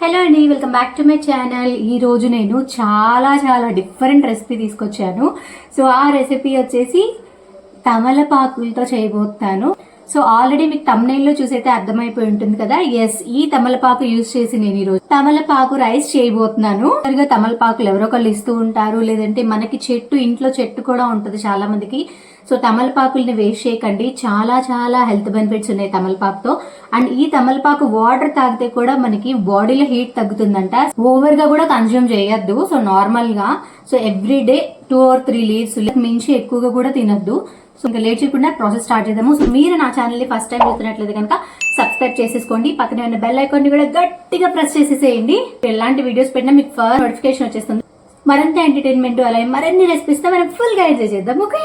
Hello అండి welcome back to my channel ఈ రోజు నేను చాలా చాలా డిఫరెంట్ రెసిపీ తీసుకొచ్చాను. సో ఆ రెసిపీ వచ్చేసి తమలపాకులతో చేయబోతాను. సో ఆల్రెడీ మీకు తమ్నైల్లో చూసైతే అర్థమైపోయి ఉంటుంది కదా? ఎస్ ఈ తమలపాకు యూజ్ చేసి నేను ఈరోజు తమలపాకు రైస్ చేయబోతున్నాను. సరిగా తమలపాకులు ఎవరో ఒకళ్ళు ఇస్తూ ఉంటారు. లేదంటే మనకి చెట్టు ఇంట్లో చెట్టు కూడా ఉంటుంది చాలా మందికి సో తమలపాకుల్ని వేస్ట్ చేయకండి. చాలా చాలా హెల్త్ బెనిఫిట్స్ ఉన్నాయి తమలపాకుతో. అండ్ ఈ తమలపాకు వాటర్ తాగితే కూడా మనకి బాడీలో హీట్ తగ్గుతుందంట. ఓవర్గా కూడా కన్జ్యూమ్ చేయొద్దు. సో నార్మల్గా so every day two or three leaves మించి ఎక్కువగా కూడా తినద్దు. సో ఇంకా లేట్ చేయకుండా ప్రాసెస్ స్టార్ట్ చేద్దాము. సో మీరు నా ఛానల్ ఫస్ట్ టైం చూస్తున్నట్లయితే కనుక సబ్స్క్రైబ్ చేసేసుకోండి. పక్కనే ఉన్న బెల్ ఐకాన్ని కూడా గట్టిగా ప్రెస్ చేసేసేయండి. ఎలాంటి వీడియోస్ పెట్టినా మీకు ఫస్ట్ నోటిఫికేషన్ వచ్చేస్తుంది. మరింత ఎంటర్టైన్మెంట్ అలాగే మరిన్ని రెసిపీస్తో మనం ఫుల్గా ఎంజాయ్ చేద్దాం ఓకే?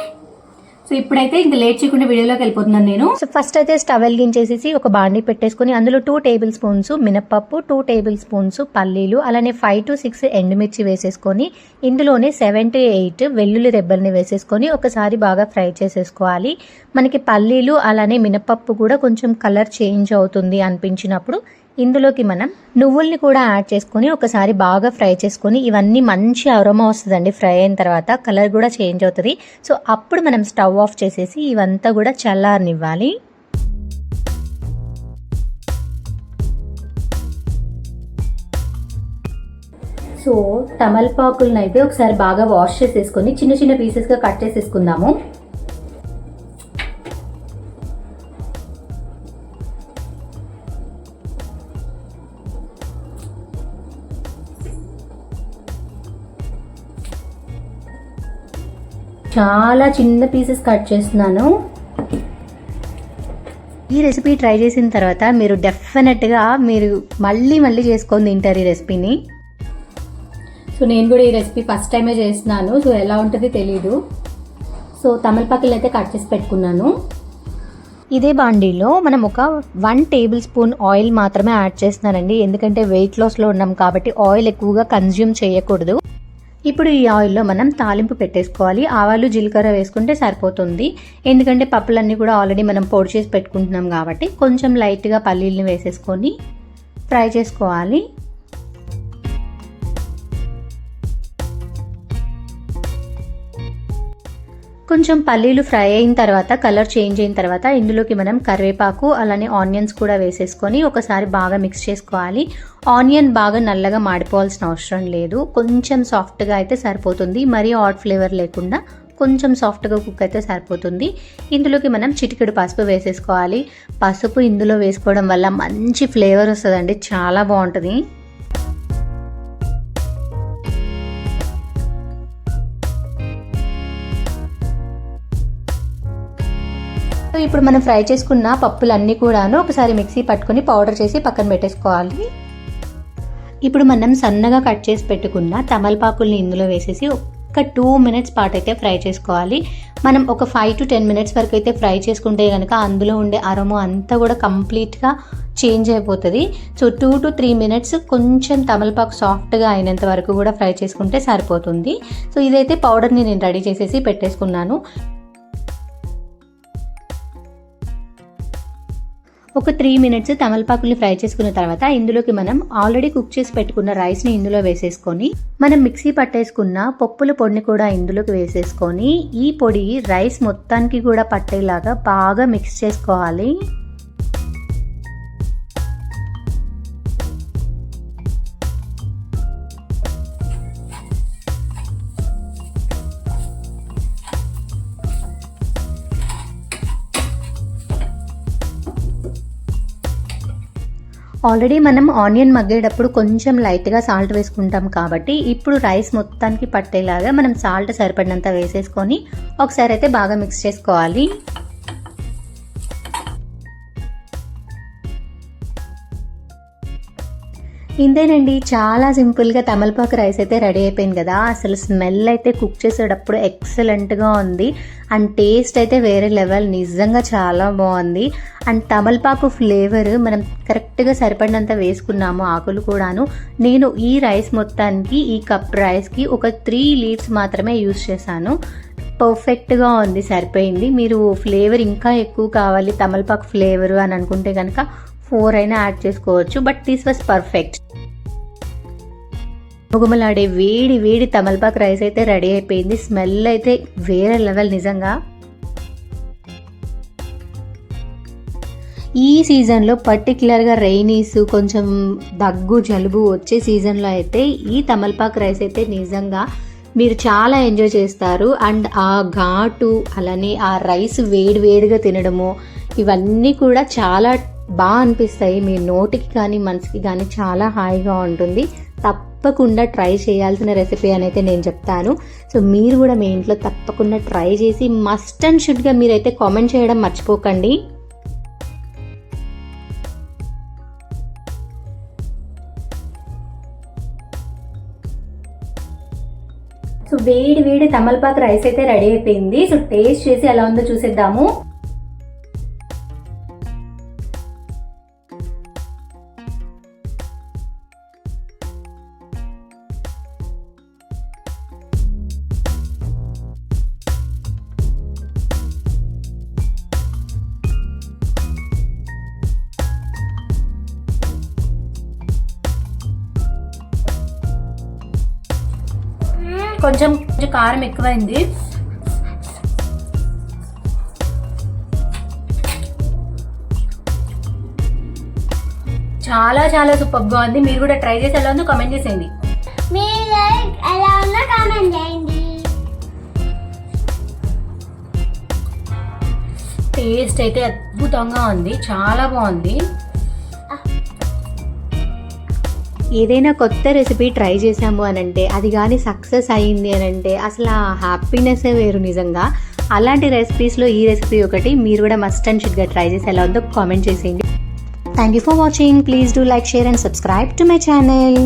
సో ఇప్పుడైతే ఇంకా లేట్ చేయకుండా వీడియోలోకి వెళ్ళిపోతున్నాను నేను. సో ఫస్ట్ అయితే స్టవ్ వెలిగించేసేసి ఒక బాండి పెట్టేసుకొని అందులో టూ టేబుల్ స్పూన్స్ మినపప్పు టూ టేబుల్ స్పూన్స్ పల్లీలు అలానే ఫైవ్ టు సిక్స్ ఎండుమిర్చి వేసేసుకొని ఇందులోనే సెవెన్ టు ఎయిట్ వెల్లుల్లి రెబ్బల్ని వేసేసుకొని ఒకసారి బాగా ఫ్రై చేసేసుకోవాలి. మనకి పల్లీలు అలానే మినపప్పు కూడా కొంచెం కలర్ చేంజ్ అవుతుంది అనిపించినప్పుడు ఇందులోకి మనం నువ్వుల్ని కూడా యాడ్ చేసుకొని ఒకసారి బాగా ఫ్రై చేసుకొని ఇవన్నీ మంచి అరోమా వస్తుందండి. ఫ్రై అయిన తర్వాత కలర్ కూడా చేంజ్ అవుతుంది. సో అప్పుడు మనం స్టవ్ ఆఫ్ చేసేసి ఇవంతా కూడా చల్లారనివ్వాలి. సో తమలపాకులను అయితే ఒకసారి బాగా వాష్ చేసేసుకొని చిన్న చిన్న పీసెస్గా కట్ చేసేసుకుందాము. చాలా చిన్న పీసెస్ కట్ చేస్తున్నాను. ఈ రెసిపీ ట్రై చేసిన తర్వాత మీరు డెఫినెట్గా మీరు మళ్ళీ మళ్ళీ చేసుకొని తింటారు ఈ రెసిపీని. సో నేను కూడా ఈ రెసిపీ ఫస్ట్ టైమే చేస్తున్నాను. సో ఎలా ఉంటుందో తెలీదు. సో తమలపాకులు అయితే కట్ చేసి పెట్టుకున్నాను. ఇదే బాండీలో మనం ఒక వన్ టేబుల్ స్పూన్ ఆయిల్ మాత్రమే యాడ్ చేస్తున్నానండి ఎందుకంటే వెయిట్ లాస్లో ఉన్నాం కాబట్టి ఆయిల్ ఎక్కువగా కన్జ్యూమ్ చేయకూడదు. ఇప్పుడు ఈ ఆయిల్లో మనం తాలింపు పెట్టేసుకోవాలి. ఆవాలు జీలకర్ర వేసుకుంటే సరిపోతుంది. ఎందుకంటే పప్పులన్నీ కూడా ఆల్రెడీ మనం పొడి చేసి పెట్టుకుంటున్నాం కాబట్టి కొంచెం లైట్గా పల్లీలను వేసేసుకొని ఫ్రై చేసుకోవాలి. కొంచెం పల్లీలు ఫ్రై అయిన తర్వాత కలర్ చేంజ్ అయిన తర్వాత ఇందులోకి మనం కరివేపాకు అలానే ఆనియన్స్ కూడా వేసేసుకొని ఒకసారి బాగా మిక్స్ చేసుకోవాలి. ఆనియన్ బాగా నల్లగా మాడిపోవాల్సిన అవసరం లేదు. కొంచెం సాఫ్ట్గా అయితే సరిపోతుంది. మరీ హాట్ ఫ్లేవర్ లేకుండా కొంచెం సాఫ్ట్గా కుక్ అయితే సరిపోతుంది. ఇందులోకి మనం చిటికెడు పసుపు వేసేసుకోవాలి. పసుపు ఇందులో వేసుకోవడం వల్ల మంచి ఫ్లేవర్ వస్తుందండి. చాలా బాగుంటుంది. సో ఇప్పుడు మనం ఫ్రై చేసుకున్న పప్పులన్నీ కూడాను ఒకసారి మిక్సీ పట్టుకొని పౌడర్ చేసి పక్కన పెట్టేసుకోవాలి. ఇప్పుడు మనం సన్నగా కట్ చేసి పెట్టుకున్న తమలపాకుల్ని ఇందులో వేసేసి ఒక టూ మినిట్స్ పాటు అయితే ఫ్రై చేసుకోవాలి. మనం ఒక ఫైవ్ టు టెన్ మినిట్స్ వరకు అయితే ఫ్రై చేసుకుంటే కనుక అందులో ఉండే అరము అంతా కూడా కంప్లీట్గా చేంజ్ అయిపోతుంది. So two to three minutes కొంచెం తమలపాకు సాఫ్ట్గా అయినంత వరకు కూడా ఫ్రై చేసుకుంటే సరిపోతుంది. సో ఇదైతే పౌడర్ని నేను రెడీ చేసేసి పెట్టేసుకున్నాను. ఒక త్రీ మినిట్స్ తమలపాకుల్ని ఫ్రై చేసుకున్న తర్వాత ఇందులోకి మనం ఆల్రెడీ కుక్ చేసి పెట్టుకున్న రైస్ని ఇందులో వేసేసుకొని మనం మిక్సీ పట్టేసుకున్న పప్పుల పొడిని కూడా ఇందులోకి వేసేసుకొని ఈ పొడి రైస్ మొత్తానికి కూడా పట్టేలాగా బాగా మిక్స్ చేసుకోవాలి. ఆల్రెడీ మనం ఆనియన్ మగ్గేటప్పుడు కొంచెం లైట్గా సాల్ట్ వేసుకుంటాం కాబట్టి ఇప్పుడు రైస్ మొత్తానికి పట్టేలాగా మనం సాల్ట్ సరిపడినంత వేసేసుకొని ఒకసారి అయితే బాగా మిక్స్ చేసుకోవాలి. ఇంతేనండి చాలా సింపుల్గా తమలపాకు రైస్ అయితే రెడీ అయిపోయింది కదా. అసలు స్మెల్ అయితే కుక్ చేసేటప్పుడు ఎక్సలెంట్గా ఉంది. అండ్ టేస్ట్ అయితే వేరే లెవెల్ నిజంగా చాలా బాగుంది. అండ్ తమలపాకు ఫ్లేవర్ మనం కరెక్ట్గా సరిపడినంత వేసుకున్నాము ఆకులు కూడాను. నేను ఈ రైస్ మొత్తానికి ఈ కప్ రైస్కి ఒక త్రీ లీవ్స్ మాత్రమే యూస్ చేశాను. పర్ఫెక్ట్గా ఉంది సరిపోయింది. మీరు ఫ్లేవర్ ఇంకా ఎక్కువ కావాలి తమలపాకు ఫ్లేవర్ అని అనుకుంటే కనుక ఫోర్ అయినా యాడ్ చేసుకోవచ్చు బట్ దిస్ వాజ్ పర్ఫెక్ట్ గుమలాడే వేడి వేడి తమలపాకు రైస్ అయితే రెడీ అయిపోయింది. స్మెల్ అయితే వేరే లెవెల్ నిజంగా. ఈ సీజన్లో పర్టికులర్గా రైనీస్ కొంచెం దగ్గు జలుబు వచ్చే సీజన్లో అయితే ఈ తమలపాకు రైస్ అయితే నిజంగా మీరు చాలా ఎంజాయ్ చేస్తారు. అండ్ ఆ ఘాటు అలానే ఆ రైస్ వేడి వేడిగా తినడము ఇవన్నీ కూడా చాలా బాగా అనిపిస్తాయి. మీ నోటికి కానీ మనసుకి కానీ చాలా హాయిగా ఉంటుంది. తప్పకుండా ట్రై చేయాల్సిన రెసిపీ అనైతే నేను చెప్తాను. సో మీరు కూడా మీ ఇంట్లో తప్పకుండా ట్రై చేసి మస్ట్ అండ్ షుడ్గా మీరైతే కామెంట్ చేయడం మర్చిపోకండి. సో వేడి వేడి తమలపాకు రైస్ అయితే రెడీ అయిపోయింది. సో టేస్ట్ చేసి ఎలా ఉందో చూసేద్దాము. కొంచెం కొంచెం కారం ఎక్కువైంది. చాలా చాలా సూపర్గా ఉంది. మీరు కూడా ట్రై చేసి ఎలా ఉందో కామెంట్ చేసేయండి. మీరు ఎలా ఉన్నా కామెంట్ చేయండి. టేస్ట్ అయితే అద్భుతంగా ఉంది. చాలా బాగుంది. ఏదైనా కొత్త రెసిపీ ట్రై చేసాము అని అంటే అది కానీ సక్సెస్ అయ్యింది అని అంటే అసలు ఆ హ్యాపీనెస్ వేరు నిజంగా. అలాంటి రెసిపీస్లో ఈ రెసిపీ ఒకటి మీరు కూడా మస్ట్ అండ్ షుడ్గా ట్రై చేసి ఎలా ఉందో కామెంట్ చేసేయండి. Thank you for watching please do like share and subscribe to my channel